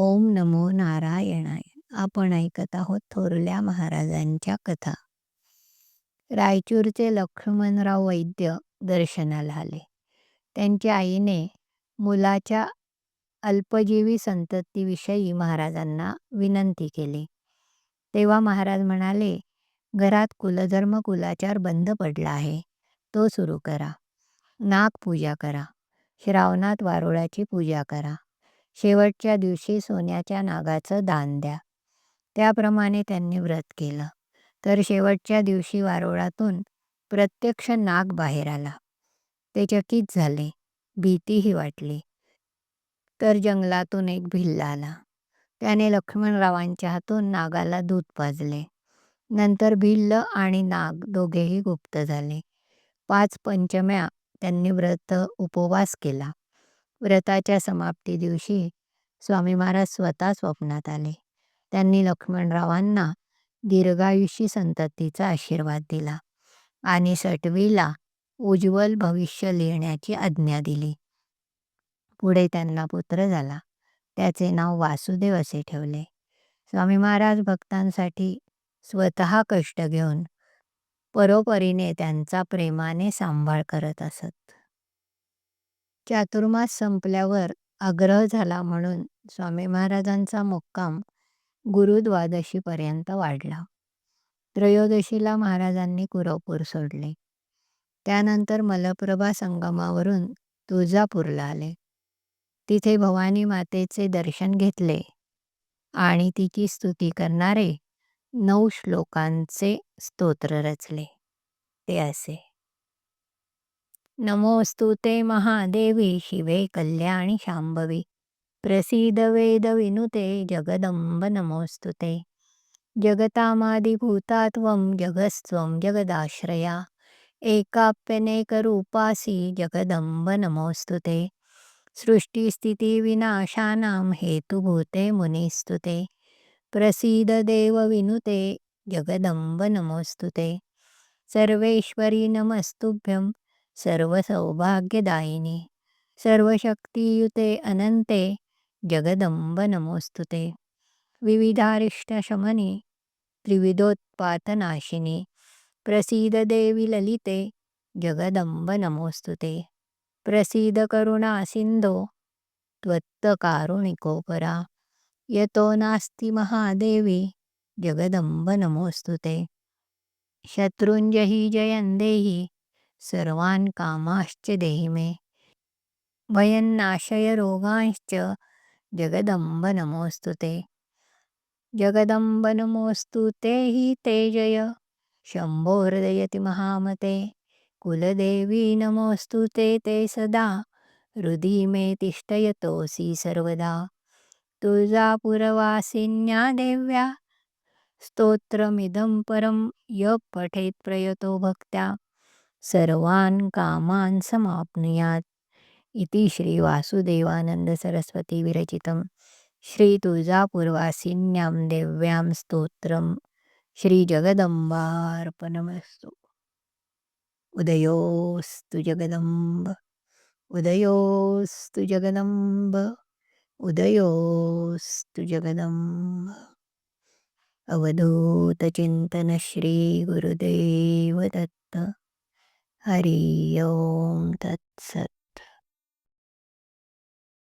ओम नमो नारायणाय. आपण ऐकत आहोत थोरल्या महाराजांच्या कथा. रायचूरचे लक्ष्मणराव वैद्य दर्शनाला आले. त्यांच्या आईने मुलाच्या अल्पजीवी संततीविषयी महाराजांना विनंती केली. तेव्हा महाराज म्हणाले घरात कुलधर्म कुलाचार बंद पडला आहे. तो सुरू करा. नागपूजा करा. श्रावणात वारुळाची पूजा करा. शेवटच्या दिवशी सोन्याच्या नागाचं दान द्या. त्याप्रमाणे त्यांनी व्रत केलं. तर शेवटच्या दिवशी वारुळातून प्रत्यक्ष नाग बाहेर आला. ते चकित झाले. भीतीही वाटली. तर जंगलातून एक भिल्ल आला. त्याने लक्ष्मणरावांच्या हातून नागाला दूध पाजले. नंतर भिल्ल आणि नाग दोघेही गुप्त झाले. पाच पंचम्या त्यांनी व्रत उपवास केला. व्रताच्या समाप्ती दिवशी स्वामी महाराज स्वतः स्वप्नात आले. त्यांनी लक्ष्मणरावांना दीर्घायुषी संततीचा आशीर्वाद दिला आणि सटवीला उज्ज्वल भविष्य लिहिण्याची आज्ञा दिली. पुढे त्यांना पुत्र झाला. त्याचे नाव वासुदेव असे ठेवले. स्वामी महाराज भक्तांसाठी स्वतः कष्ट घेऊन परोपरीने त्यांचा प्रेमाने सांभाळ करत असत. चातुर्मास संपल्यावर आग्रह झाला म्हणून स्वामी महाराजांचा मुक्काम गुरुद्वादशीपर्यंत वाढला. त्रयोदशीला महाराजांनी कुरवपूर सोडले. त्यानंतर मलप्रभा संगमावरून तुळजापूरला आले. तिथे भवानी मातेचे दर्शन घेतले आणि तिची स्तुती करणारे नऊ श्लोकांचे स्तोत्र रचले. ते असे. नमोस्तु ते महादेवी शिवे कल्याणी शांभवी। प्रसीद वेद विनुते जगदंब नमोस्तु ते। जगस्त्वं जगदाश्रया। एकाप्यनेकरूपासि जगदंब नमोस्तु ते। सृष्टिस्थितिविनाशानां हेतुभूते मुनिस्तुते प्रसीद देवविनुते जगदंब नमोस्तु ते। सर्वेश्वरी नमस्तुभ्यं सर्वसौभाग्यदायिनी सर्वशक्तियुते अनन्ते जगदंब नमोस्तु ते विविधारिष्टशमनी त्रिविधोत्पातनाशिनी प्रसीद देवी ललिते जगदंब नमोस्तुते। प्रसीद करुणा सिंधो त्वत्तकारुणिकोपरा यतो नास्ति महादेवी जगदंब नमोस्तुते। ते जयंदेही सर्वान् कामाश्च देहि मे भयन्नाशयरोगांश्च जगदम्ब नमोऽस्तु ते। जगदम्ब नमोऽस्तु ते हि ते जय। शम्भो हृदयति महामते। कुलदेवी नमोस्तु ते ते सदा। हृदि मे तिष्ठयतोसि सर्वदा। तुळजापुरवासिन्या देव्या। स्तोत्रमिदं परं य पठेत् प्रयतो भक्त्या। सर्वान् कामान् समाप्नुयात्. इति श्रीवासुदेवानन्दसरस्वतीविरचितं वासुदेवानंद विरचितं देव्यां स्तोत्रं श्रीजगदम्बार्पणमस्तु उदयोऽस्तु उदयोस्तु उदयोऽस्तु उदयोस्तु उदयोऽस्तु उदयोस्तु जगदंब अवधूत हरि ओम तत्सत